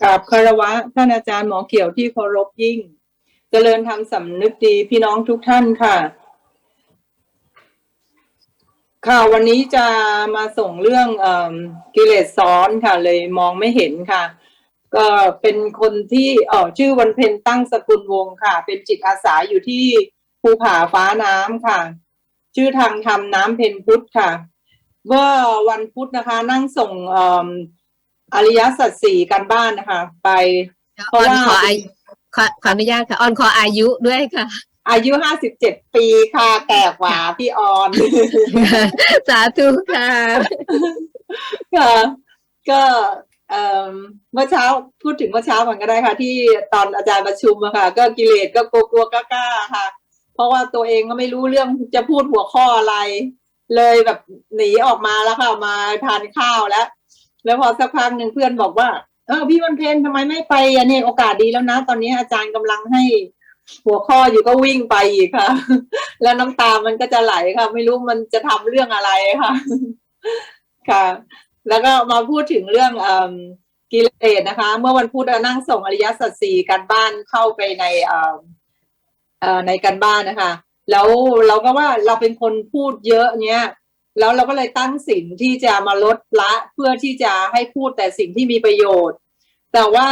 กราบคารวะท่านอาจารย์หมอเขียวที่เคารพยิ่ง เจริญธรรมสำนึกดีพี่น้องทุกท่านค่ะ ค่ะวันนี้จะมาส่งเรื่องอกิเลสซ้อนค่ะ เลยมองไม่เห็นค่ะ ก็เป็นคนที่เออชื่อวันเพ็ญตั้งสกุลวงค่ะ เป็นจิตอาสาอยู่ที่ภูผาฟ้าน้ำค่ะ ชื่อทางธรรมน้ำเพ็ญพุทธค่ะเมื่อวันพุธนะคะ นั่งส่งเอมอริยสัจสี่กันบ้านนะคะ ไปเพอราะอนว่าขออายุขอขออนุญาตค่ะออนขออายุด้วยค่ะ อายุห้าสิบเจ็ดปีค่ะแก่กว่าพี่ออน สาธุค่ะค่ะก็เอ่อเมื่อเช้าพูดถึงเมื่อเช้าก่อนก็ได้ค่ะ ที่ตอนอาจารย์ประชุมอะค่ะ ก็กิเลสก็กลัวกลัวๆกล้าๆค่ะ เพราะว่าตัวเองก็ไม่รู้เรื่องจะพูดหัวข้ออะไร เลยแบบหนีออกมาแล้วค่ะมาทานข้าวแล้ว แล้วพอสักพักหนึ่งเพื่อนบอกว่า เออพี่วันเพ็ญทำไมไม่ไปอะเนี่ยโอกาสดีแล้วนะ ตอนนี้อาจารย์กำลังให้หัวข้ออยู่ก็วิ่งไปอีกค่ะ แล้วน้ำตามันก็จะไหลค่ะ ไม่รู้มันจะทำเรื่องอะไรค่ะ ค่ะ แล้วก็มาพูดถึงเรื่องอกิเลสนะคะ เมื่อวันพุธเรานั่งส่งอริยสัจสี่การบ้านเข้าไปในในการบ้านนะคะ แล้วเราก็ว่าเราเป็นคนพูดเยอะเนี้ย แล้วเราก็เลยตั้งสินที่จะมาลดละเพื่อที่จะให้พูดแต่สิ่งที่มีประโยชน์ แต่ว่า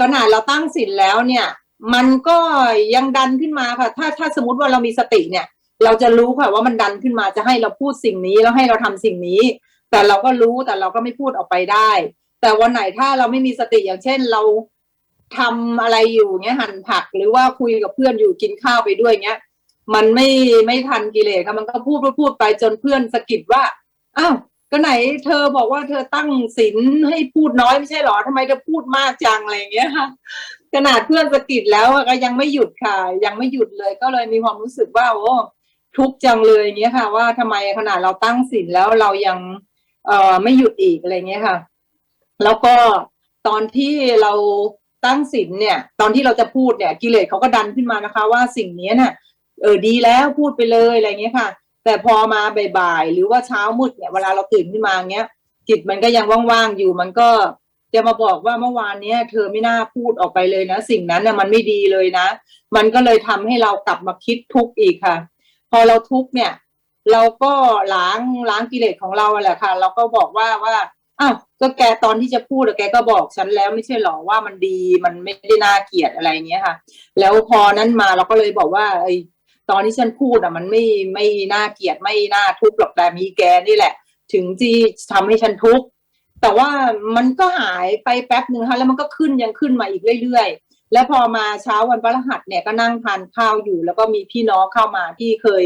ขนาดเราตั้งสินแล้วเนี่ย มันก็ยังดันขึ้นมาค่ะ ถ้าถ้าสมมติว่าเรามีสติเนี่ย เราจะรู้ค่ะว่ามันดันขึ้นมาจะให้เราพูดสิ่งนี้แล้วให้เราทำสิ่งนี้ แต่เราก็รู้แต่เราก็ไม่พูดออกไปได้ แต่วันไหนถ้าเราไม่มีสติอย่างเช่นเราทำอะไรอยู่เงี้ยหั่นผักหรือว่าคุยกับเพื่อนอยู่กินข้าวไปด้วยเงี้ย มันไม่ไม่ทันกิเลสค่ะมันก็พูดพูดพูดไปจนเพื่อนสะกิดว่าอ้าวก็ไหนเธอบอกว่าเธอตั้งศีลให้พูดน้อยไม่ใช่หรอทำไมเธอพูดมากจังอะไรอย่างเงี้ยค่ะขนาดเพื่อนสะกิดแล้วก็ยังไม่หยุดค่ะ ยังไม่หยุดเลย ก็เลยมีความรู้สึกว่าโอ้ทุกจังเลยอย่างเงี้ยค่ะ ว่าทำไมขนาดเราตั้งศีลแล้วเรายังเอ่อไม่หยุดอีกอะไรเงี้ยค่ะ แล้วก็ตอนที่เราตั้งศีลเนี่ย ตอนที่เราจะพูดเนี่ย กิเลสเขาก็ดันขึ้นมานะคะ ว่าสิ่งนี้เนี่ย เออดีแล้วพูดไปเลยอะไรเงี้ยค่ะ แต่พอมาบ่ายๆหรือว่าเช้ามืดเนี่ยเวลาเราตื่นขึ้นมาเงี้ยจิตมันก็ยังว่างๆอยู่มันก็จะมาบอกว่าเมื่อวานเนี้ยเธอไม่น่าพูดออกไปเลยนะ สิ่งนั้นน่ะมันไม่ดีเลยนะ มันก็เลยทำให้เรากลับมาคิดทุกข์อีกค่ะ พอเราทุกข์เนี่ย เราก็ล้างล้างกิเลสของเราแหละค่ะ เราก็บอกว่าว่าอ้าวก็แกตอนที่จะพูดแกก็บอกฉันแล้วไม่ใช่หรอว่ามันดีมันไม่ได้น่าเกลียดอะไรเงี้ยค่ะ แล้วพอนั้นมาเราก็เลยบอกว่าไอ้ ตอนที่ฉันพูดอะมันไม่ไม่น่าเกลียดไม่น่าทุกข์หรอกแต่มีแกนี่แหละ ถึงที่ทำให้ฉันทุกข์แต่ว่ามันก็หายไปแป๊บหนึ่งค่ะแล้วมันก็ขึ้นยังขึ้นมาอีกเรื่อยๆ แล้วพอมาเช้าวันพฤหัสเนี่ยก็นั่งทานข้าวอยู่ แล้วก็มีพี่น้องเข้ามาที่เคย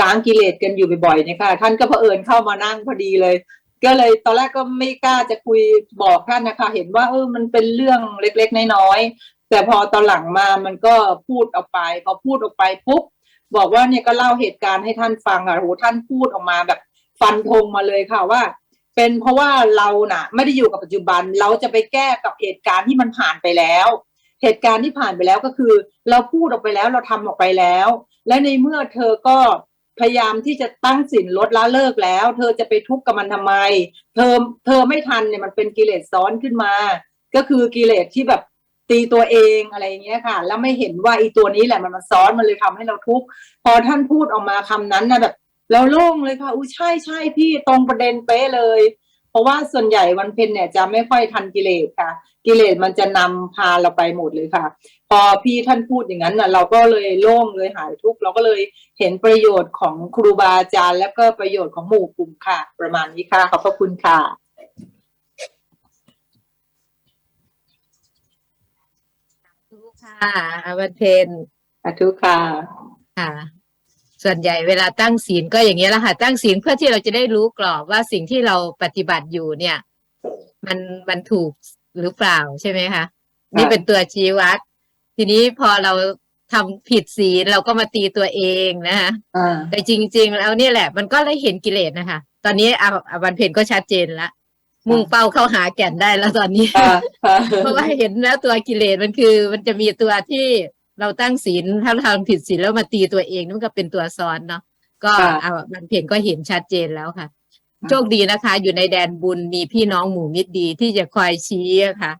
ล้างกิเลสกันอยู่บ่อยๆเนี่ยค่ะท่านก็เผอิญเข้ามานั่งพอดีเลย ก็เลยตอนแรกก็ไม่กล้าจะคุยบอกท่านนะคะ เห็นว่าเออมันเป็นเรื่องเล็กๆน้อยๆแต่พอตอนหลังมามันก็พูดออกไปพอพูดออกไปปุ๊บ บอกว่าเนี่ยก็เล่าเหตุการณ์ให้ท่านฟังอะโหท่านพูดออกมาแบบฟันธงมาเลยค่ะว่า เป็นเพราะว่าเราน่ะ ไม่ได้อยู่กับปัจจุบันเราจะไปแก้กับเหตุการณ์ที่มันผ่านไปแล้ว เหตุการณ์ที่ผ่านไปแล้วก็คือ เราพูดออกไปแล้วเราทำออกไปแล้ว และในเมื่อเธอก็พยายามที่จะตั้งสินลดละเลิกแล้ว เธอจะไปทุกข์กับมันทำไม เธอเธอไม่ทันเนี่ยมันเป็นกิเลสซ้อนขึ้นมา ก็คือกิเลสที่แบบ ตีตัวเองอะไรอย่างเงี้ยค่ะ แล้วไม่เห็นว่าอีตัวนี้แหละมันมาซ้อนมันเลยทำให้เราทุกข์พอท่านพูดออกมาคำนั้นนะแบบเราโล่งเลยค่ะอู้ใช่ใช่พี่ตรงประเด็นเป๊ะเลย เพราะว่าส่วนใหญ่วันเพ็ญเนี่ยจะไม่ค่อยทันกิเลสค่ะ กิเลสมันจะนำพาเราไปหมดเลยค่ะ พอพี่ท่านพูดอย่างนั้นน่ะเราก็เลยโล่งเลยหายทุกข์เราก็เลยเห็นประโยชน์ของครูบาอาจารย์ และก็ประโยชน์ของหมู่กลุ่มค่ะ ประมาณนี้ค่ะขอบพระคุณค่ะ ค่ะวันเพ็ญสาธุค่ะค่ะ ส่วนใหญ่เวลาตั้งศีลก็อย่างเงี้ยแหละค่ะ ตั้งศีลเพื่อที่เราจะได้รู้กรอบว่าสิ่งที่เราปฏิบัติอยู่เนี่ย มันมันถูกหรือเปล่าใช่ไหมคะนี่เป็นตัวชี้วัด ทีนี้พอเราทำผิดศีลเราก็มาตีตัวเองนะคะอ่าแต่จริง ๆ แล้วเนี่ยแหละ มันก็เลยเห็นกิเลสนะคะ ตอนนี้อาอาวันเพ็ญก็ชัดเจนละ มุ่งเป้าเข้าหาแก่นได้แล้วตอนนี้ค่ะค่ะเพราะว่าเห็นแล้วตัวกิเลสมันคือ มันจะมีตัวที่เราตั้งศีลถ้าเราทำผิดศีลแล้วมาตีตัวเองนั่นก็เป็นตัวซ้อนเนาะก็ค่ะเอาวันเพ็ญก็เห็นชัดเจนแล้วค่ะ โชคดีนะคะ อยู่ในแดนบุญมีพี่น้องหมู่มิตรดีที่จะคอยชี้อะค่ะ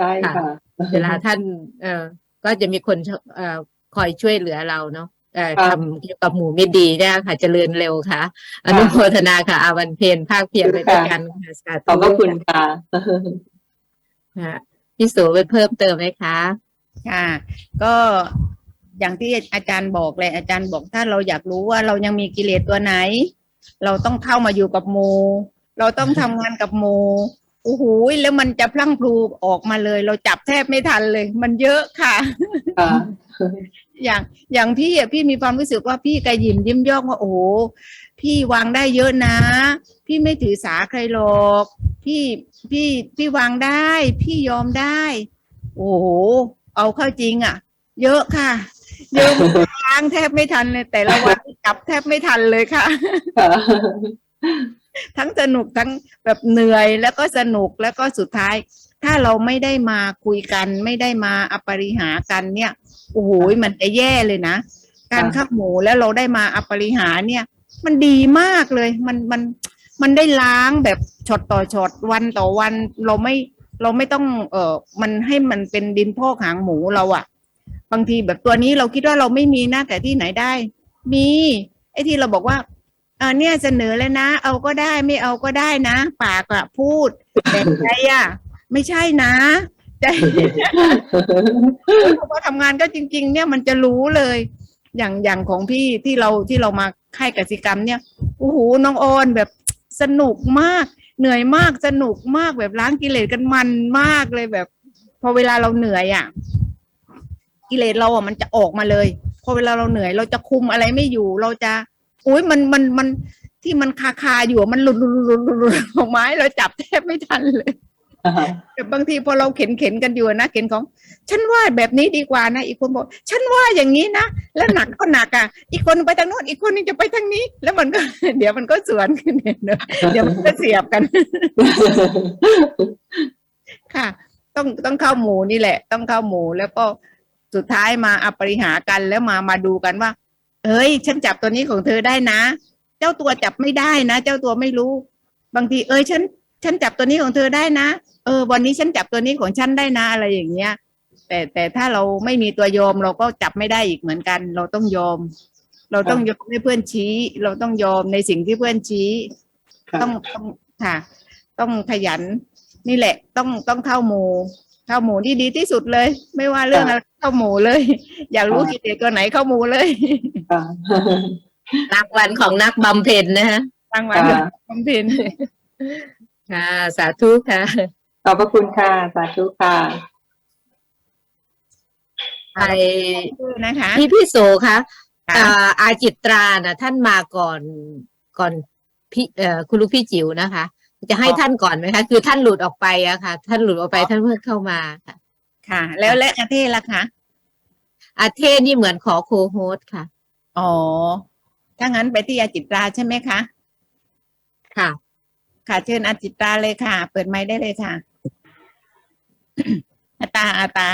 ช่ค่ะ เวลาท่าน เอ่อก็จะมีคนเอ่อคอยช่วยเหลือเราเนาะเอ่อครับ ทำเกี่ยวกับหมู่มิตรดีเนี่ยค่ะ เจริญเร็วค่ะ อนุโมทนาค่ะ อาวันเพนภาคเพียรไปด้วยกันค่ะสาขอบพระคุณค่ะค่ะพี่โสไปเพิ่มเติมไหมคะ ค่ะ ก็อย่างที่อาจารย์บอกเลยอาจารย์บอกถ้าเราอยากรู้ว่าเรายังมีกิเลสตัวไหน เราต้องเข้ามาอยู่กับหมูเราต้องทำงานกับหมูโอ้โหแล้วมันจะพลั่งพลูออกมาเลย เราจับแทบไม่ทันเลย มันเยอะค่ะค่ะ อย่างอย่างพี่อะพี่มีความรู้สึกว่าพี่กระยิมยิ้มย่องว่าโอ้โหพี่วางได้เยอะนะ พี่ไม่ถือสาใครหรอก พี่พี่พี่วางได้ พี่ยอมได้ โอ้โหเอาเข้าจริงอะ เยอะค่ะเยอะล้างแทบไม่ทันเลยแต่ละวันจับแทบไม่ทันเลยค่ะค่ะทั้งสนุกทั้งแบบเหนื่อยแล้วก็สนุกแล้วก็สุดท้าย ถ้าเราไม่ได้มาคุยกัน ไม่ได้มาอปริหากันเนี่ย โอ้โหมันจะแย่เลยนะ การขับหมูแล้วเราได้มาอปริหารเนี่ย มันดีมากเลย มันมันมันได้ล้างแบบช็อตต่อช็อตวันต่อวันเราไม่เราไม่ต้องเออมันให้มันเป็นดินพอกหางหมูเราอะบางทีแบบตัวนี้เราคิดว่าเราไม่มีนะแต่ที่ไหนได้ มีไอ้ที่เราบอกว่าเอ่าเนี่ยเสนอแล้วนะ เอาก็ได้ไม่เอาก็ได้นะ ปากอะพูดแต่ใจอะไม่ใช่นะ ใจพอทำงานก็จริง ๆ เนี่ยมันจะรู้เลย อย่างอย่างของพี่ที่เราที่เรามาค่ายกสิกรรมเนี่ยโอ้โหน้องโอนแบบสนุกมาก เหนื่อยมากสนุกมากแบบล้างกิเลสกันมันมากเลยแบบ พอเวลาเราเหนื่อยอะกิเลสเราอะมันจะออกมาเลย พอเวลาเราเหนื่อย เราจะคุมอะไรไม่อยู่ เราจะอุ้ยมันมันมันที่มันคาคาอยู่มันหลุดหลุดหลุดหลุดหลุดออกมาให้เราจับแทบไม่ทันเลย แต่บางทีพอเราเข็นเข็นกันอยู่นะเข็นของ ฉันว่าแบบนี้ดีกว่านะอีกคนบอก ฉันว่าอย่างนี้นะแล้วหนักก็หนักอะ อีกคนไปทางโน้นอีกคนนึงจะไปทางนี้ แล้วมันก็ เดี๋ยวมันก็สวนกันเนอะเดี๋ยวมันก็เสียบกัน ค่ะ ต้องต้องเข้าหมูนี่แหละ ต้องเข้าหมูแล้วก็สุดท้ายมาอปริหากันแล้วมามาดูกันว่าเอ้ย ฉันจับตัวนี้ของเธอได้นะ เจ้าตัวจับไม่ได้นะ เจ้าตัวไม่รู้ บางทีเอ้ยฉัน ฉันจับตัวนี้ของเธอได้นะ เออ วันนี้ฉันจับตัวนี้ของฉันได้นะอะไรอย่างเงี้ย แต่แต่ถ้าเราไม่มีตัวยอมเราก็จับไม่ได้อีกเหมือนกัน เราต้องยอม เราต้องยอมให้เพื่อนชี้ เราต้องยอมในสิ่งที่เพื่อนชี้ค่ะต้องต้องค่ะ ต้องขยัน นี่แหละ ต้องต้องเข้าหมู่เข้าหมู่ที่ดีที่สุดเลย ไม่ว่าเรื่องอะไรเข้าหมู่เลย อยากรู้กิเลสตัวไหนเข้าหมู่เลยค่ะนักวันของนักบำเพ็ญนะฮะตั้งวันค่ะบำเพ็ญ ค่ะ สาธุค่ะ ขอบพระคุณค่ะ สาธุค่ะไปนะคะพี่พี่โสคะค่ะอ่าอาจิตราน่ะท่านมาก่อนก่อนพี่เอ่อคุณลูกพี่จิ๋วนะคะ จะให้อ๋อท่านก่อนไหมคะ คือท่านหลุดออกไปอะค่ะ ท่านหลุดออกไปท่านเพิ่งเข้ามาค่ะ ค่ะ แล้วและอาเทศล่ะคะอาเทศนี่เหมือนขอโคโฮสค่ะ อ๋อ ถ้างั้นไปที่อาจิตราใช่ไหมคะ ค่ะ ค่ะ เชิญอาจิตตาเลยค่ะ เปิดไม้ได้เลยค่ะอาตาอาตา